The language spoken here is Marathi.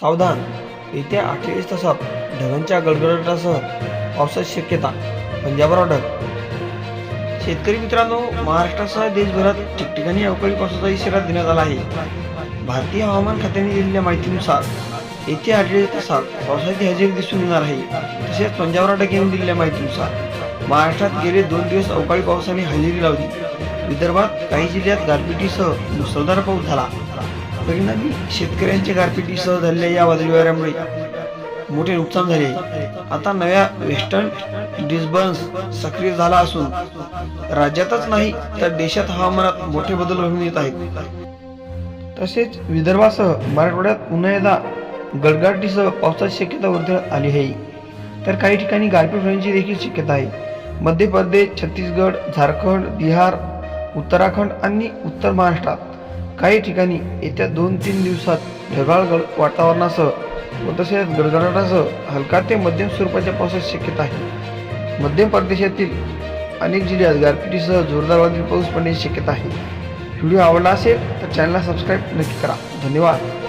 सावधान. येत्या अठ्ठेचाळीस तासात ढगांच्या गडगडाटासह पावसाची शक्यता. पंजाबराव ढग शेतकरी मित्रांनो महाराष्ट्रासह देशभरात ठिकठिकाणी अवकाळी पावसाचा इशारा देण्यात आला आहे. भारतीय हवामान खात्याने दिलेल्या माहितीनुसार येत्या अठ्ठेचाळीस तासात पावसाची हजेरी दिसून येणार आहे. तसेच पंजाबराव ढग यांनी दिलेल्या माहितीनुसार महाराष्ट्रात गेले दोन दिवस अवकाळी पावसाने हजेरी लावली. विदर्भात काही जिल्ह्यात गारपिटीसह मुसळधार पाऊस झाला. परिणामी शेतकऱ्यांच्या गारपिटीसह झालेल्या या वादळी वाऱ्यामुळे. मोठे नुकसान झाले आहे. आता नव्या वेस्टर्न डिस्बन्स सक्रिय झाला असून राज्यातच नाही तर देशात हवामानात मोठे बदल होऊन येत आहेत. तसेच विदर्भासह मराठवाड्यात पुन्हा एकदा गडगडाटीसह पावसाची शक्यता वर्धण्यात आली आहे. तर काही ठिकाणी गारपीट होण्याची देखील शक्यता आहे. मध्य प्रदेश छत्तीसगड झारखंड बिहार उत्तराखंड आणि उत्तर महाराष्ट्रात. काही ठिकाणी येत्या दोन तीन दिवसात ढगाळ वातावरणासह व तसेच गडगडाटासह हलका ते मध्यम स्वरूपाच्या पावसाची शक्यता आहे. मध्य प्रदेशातील अनेक जिल्ह्यात गारपिटीसह जोरदार वादळी पाऊस पडण्याची शक्यता आहे. व्हिडिओ आवडला असेल तर चॅनलला सबस्क्राईब नक्की करा. धन्यवाद.